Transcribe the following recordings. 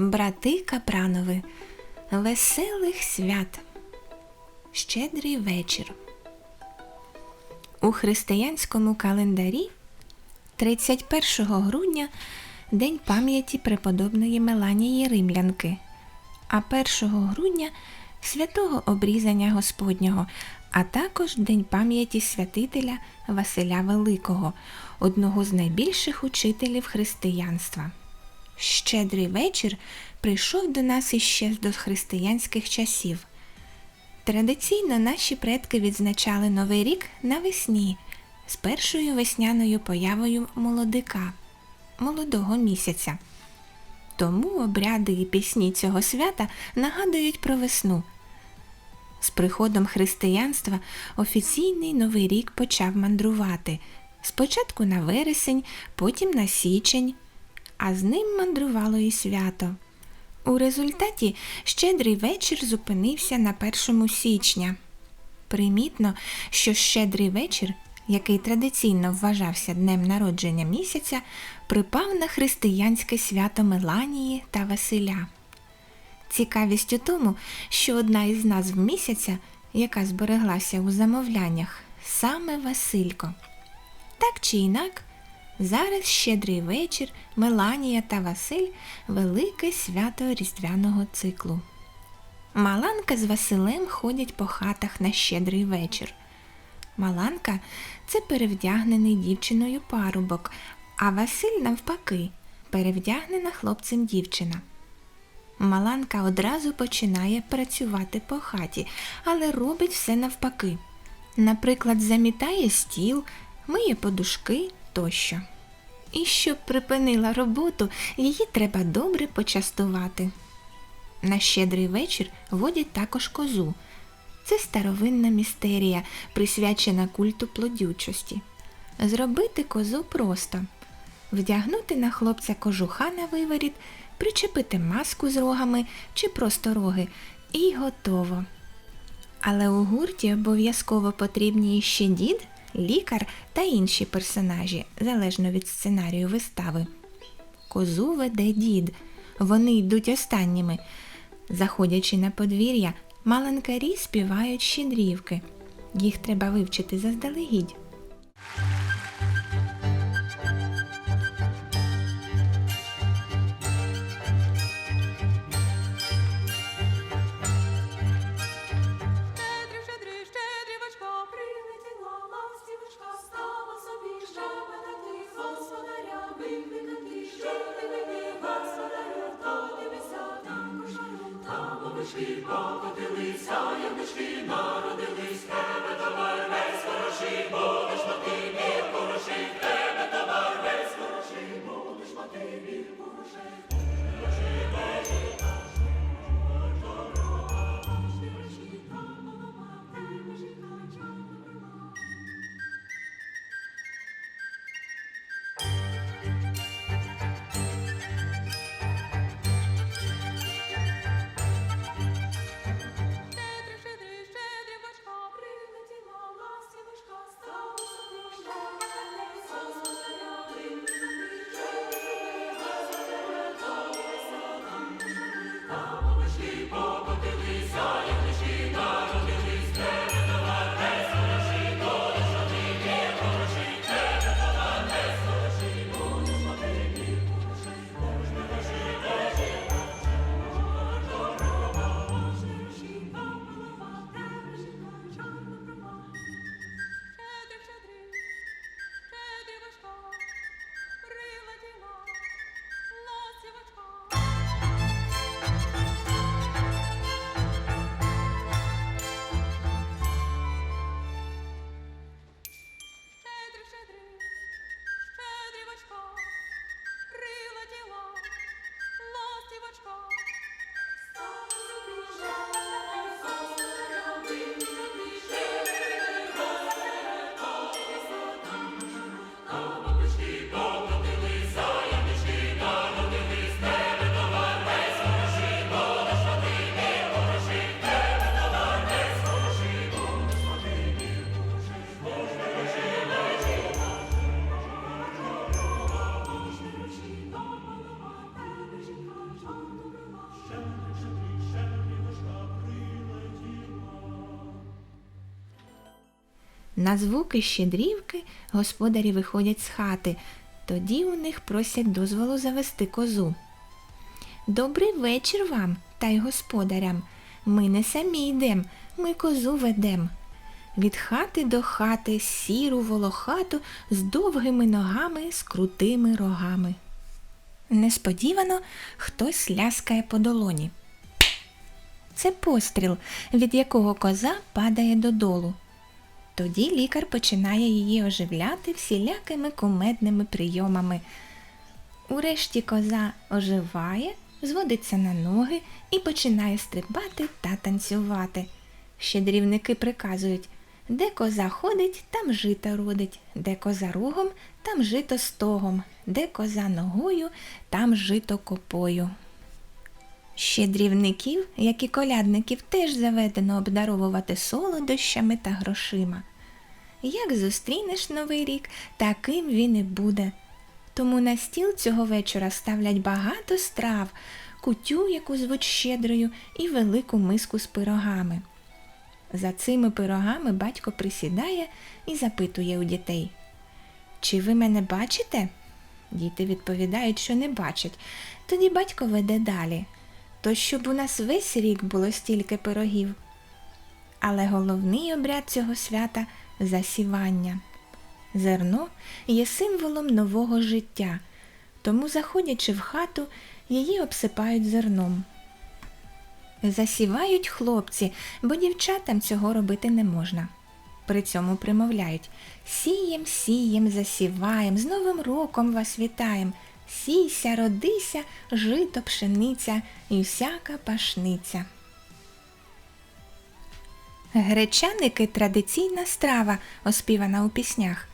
Брати Капранови, веселих свят. Щедрий вечір. У християнському календарі 31 грудня День пам'яті преподобної Меланії Римлянки, а 1 грудня святого обрізання Господнього, а також День пам'яті святителя Василя Великого, одного з найбільших учителів християнства. Щедрий вечір прийшов до нас іще з дохристиянських часів. Традиційно наші предки відзначали Новий рік навесні з першою весняною появою молодика, молодого місяця. Тому обряди і пісні цього свята нагадують про весну. З приходом християнства офіційний Новий рік почав мандрувати. Спочатку на вересень, потім на січень, а з ним мандрувало і свято. У результаті щедрий вечір зупинився на 1 січня. Примітно, що щедрий вечір, який традиційно вважався днем народження місяця, припав на християнське свято Меланії та Василя. Цікавість у тому, що одна із назв місяця, яка збереглася у замовляннях, саме Василько. Так чи інак, зараз щедрий вечір, Меланія та Василь велике свято різдвяного циклу. Маланка з Василем ходять по хатах на щедрий вечір. Маланка це перевдягнений дівчиною парубок, а Василь навпаки, перевдягнена хлопцем дівчина. Маланка одразу починає працювати по хаті, але робить все навпаки. Наприклад, замітає стіл, миє подушки тощо. І щоб припинила роботу, її треба добре почастувати. На щедрий вечір водять також козу. Це старовинна містерія, присвячена культу плодючості. Зробити козу просто вдягнути на хлопця кожуха на виворіт, причепити маску з рогами чи просто роги і готово. Але у гурті обов'язково потрібні іще дід, лікар та інші персонажі, залежно від сценарію вистави. Козу веде дід. Вони йдуть останніми. Заходячи на подвір'я, маланкарі співають щедрівки. Їх треба вивчити заздалегідь. Овечки покотилися, яблучки народились, тебе товар весь хороший, будеш мати мір хороший, тебе товар весь хороший, будеш мати мір хороший. На звуки щедрівки господарі виходять з хати. Тоді у них просять дозволу завести козу. Добрий вечір вам та й господарям. Ми не самі йдем, ми козу ведем. Від хати до хати сіру волохату з довгими ногами, з крутими рогами. Несподівано хтось ляскає по долоні. Це постріл, від якого коза падає додолу. Тоді лікар починає її оживляти всілякими кумедними прийомами. Урешті коза оживає, зводиться на ноги і починає стрибати та танцювати. Щедрівники приказують де коза ходить, там жито родить, де коза рогом, там жито стогом, де коза ногою, там жито копою. Щедрівників, як і колядників, теж заведено обдаровувати солодощами та грошима. Як зустрінеш новий рік, таким він і буде. Тому на стіл цього вечора ставлять багато страв, кутю, яку звуть щедрою, і велику миску з пирогами. За цими пирогами батько присідає і запитує у дітей Чи ви мене бачите? Діти відповідають, що не бачать. Тоді батько веде далі. То щоб у нас весь рік було стільки пирогів. Але головний обряд цього свята засівання. Зерно є символом нового життя, тому, заходячи в хату, її обсипають зерном. Засівають хлопці, бо дівчатам цього робити не можна. При цьому примовляють Сієм, сієм, засіваєм, з Новим роком вас вітаєм. Сійся, родися, жито, пшениця і всяка пашниця. Гречаники традиційна страва, оспівана у піснях.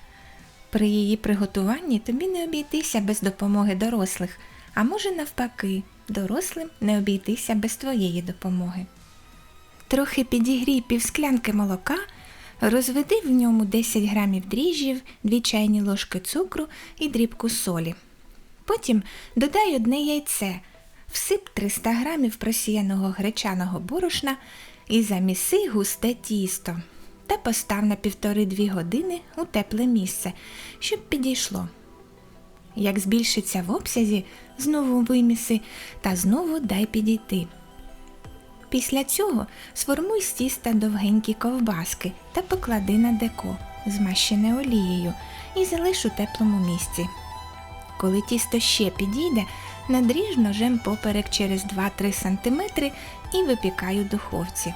При її приготуванні тобі не обійтися без допомоги дорослих, а може навпаки, дорослим не обійтися без твоєї допомоги. Трохи підігрій півсклянки молока, розведи в ньому 10 грамів дріжджів, 2 чайні ложки цукру і дрібку солі. Потім додай одне яйце, всип 300 грамів просіяного гречаного борошна і заміси густе тісто та постав на півтори-дві години у тепле місце, щоб підійшло. Як збільшиться в обсязі, знову виміси та знову дай підійти. Після цього сформуй з тіста довгенькі ковбаски та поклади на деко, змащене олією, і залиш у теплому місці. Коли тісто ще підійде, надріж ножем поперек через 2-3 см і випікай у духовці.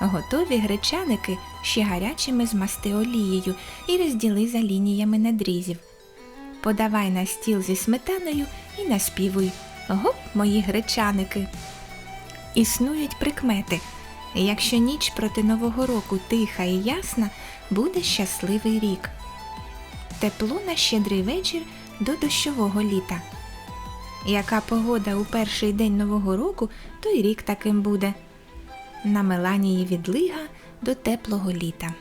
Готові гречаники ще гарячими змасти олією і розділи за лініями надрізів. Подавай на стіл зі сметаною і наспівуй Гоп, мої гречаники. Існують прикмети. Якщо ніч проти Нового року тиха і ясна, буде щасливий рік. Тепло на щедрий вечір до дощового літа. Яка погода у перший день Нового року, то й рік таким буде. На Меланії відлига до теплого літа.